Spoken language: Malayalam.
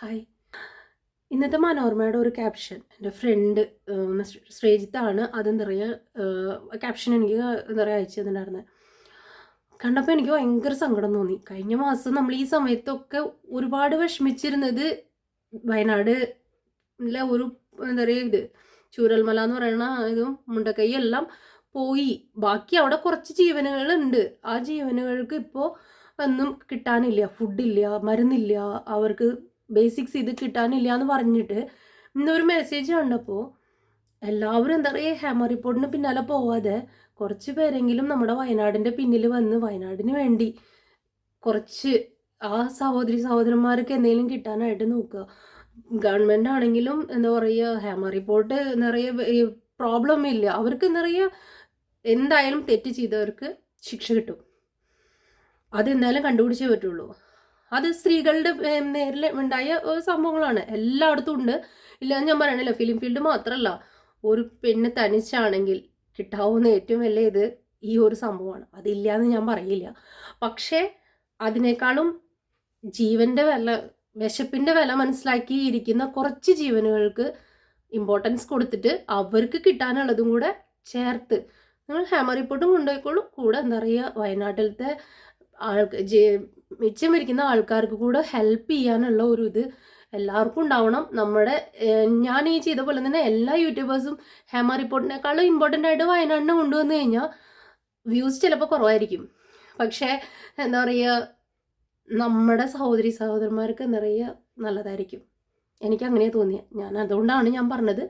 ഹായ് ഇന്നത്തെ മനോർമയുടെ ഒരു ക്യാപ്ഷൻ എന്റെ ഫ്രണ്ട് ശ്രീജിത്താണ് അതെന്താ പറയുക ക്യാപ്ഷൻ എനിക്ക് എന്താ പറയുക അയച്ചു തന്നിട്ടുണ്ടായിരുന്നത് കണ്ടപ്പോൾ എനിക്ക് ഭയങ്കര സങ്കടം തോന്നി. കഴിഞ്ഞ മാസം നമ്മൾ ഈ സമയത്തൊക്കെ ഒരുപാട് വിഷമിച്ചിരുന്നത് വയനാട് ഒരു എന്താ പറയുക ഇത് ചൂരൽമല എന്ന് പറയുന്ന ഇതും മുണ്ടക്കൈ എല്ലാം പോയി. ബാക്കി അവിടെ കുറച്ച് ജീവനുകളുണ്ട് ആ ജീവനുകൾക്ക് ഇപ്പോൾ ഒന്നും കിട്ടാനില്ല. ഫുഡില്ല മരുന്നില്ല. അവർക്ക് ബേസിക്സ് ഇത് കിട്ടാനില്ല എന്ന് പറഞ്ഞിട്ട് ഇന്നൊരു മെസ്സേജ് കണ്ടപ്പോൾ എല്ലാവരും എന്താ പറയുക ഹേമ റിപ്പോർട്ടിന് പിന്നാലെ പോവാതെ കുറച്ച് പേരെങ്കിലും നമ്മുടെ വയനാടിന്റെ പിന്നിൽ വന്ന് വയനാടിന് വേണ്ടി കുറച്ച് ആ സഹോദരി സഹോദരന്മാർക്ക് എന്തെങ്കിലും കിട്ടാനായിട്ട് നോക്കുക. ഗവൺമെന്റ് ആണെങ്കിലും എന്താ പറയുക ഹേമ റിപ്പോർട്ട് പറയുക പ്രോബ്ലം ഇല്ല. അവർക്ക് പറയുക എന്തായാലും തെറ്റ് ചെയ്തവർക്ക് ശിക്ഷ കിട്ടും. അതെന്തായാലും കണ്ടുപിടിച്ചേ പറ്റുള്ളൂ. അത് സ്ത്രീകളുടെ നേരിൽ ഉണ്ടായ സംഭവങ്ങളാണ്. എല്ലായിടത്തും ഉണ്ട്. ഇല്ലാന്ന് ഞാൻ പറയണല്ലോ. ഫിലിം ഫീൽഡ് മാത്രമല്ല ഒരു പെണ്ണ് തനിച്ചാണെങ്കിൽ കിട്ടാവുന്ന ഏറ്റവും വലിയ ഇത് ഈ ഒരു സംഭവമാണ്. അതില്ല എന്ന് ഞാൻ പറയില്ല. പക്ഷേ അതിനേക്കാളും ജീവന്റെ വില വിശപ്പിന്റെ വില മനസ്സിലാക്കിയിരിക്കുന്ന കുറച്ച് ജീവനുകൾക്ക് ഇമ്പോർട്ടൻസ് കൊടുത്തിട്ട് അവർക്ക് കിട്ടാനുള്ളതും കൂടെ ചേർത്ത്. നിങ്ങൾ ഹാമർ റിപ്പോർട്ടും കൊണ്ടുപോയിക്കോളും. കൂടെ എന്താ പറയുക വയനാട്ടിലത്തെ ആൾക്ക് മിച്ചം വരിക്കുന്ന ആൾക്കാർക്ക് കൂടെ ഹെൽപ്പ് ചെയ്യാനുള്ള ഒരു ഇത് എല്ലാവർക്കും ഉണ്ടാവണം. നമ്മുടെ ഞാൻ ഈ ചെയ്ത പോലെ തന്നെ എല്ലാ യൂട്യൂബേഴ്സും ഹേമ റിപ്പോർട്ടിനേക്കാളും ഇമ്പോർട്ടന്റ് ആയിട്ട് വയനാടിനെ കൊണ്ടുവന്നു കഴിഞ്ഞാൽ വ്യൂസ് ചിലപ്പോൾ കുറവായിരിക്കും. പക്ഷേ എന്താ പറയുക നമ്മുടെ സഹോദരി സഹോദരന്മാർക്ക് പറയുക നല്ലതായിരിക്കും. എനിക്ക് അങ്ങനെയാണ് തോന്നിയത് ഞാൻ അതുകൊണ്ടാണ് ഞാൻ പറഞ്ഞത്.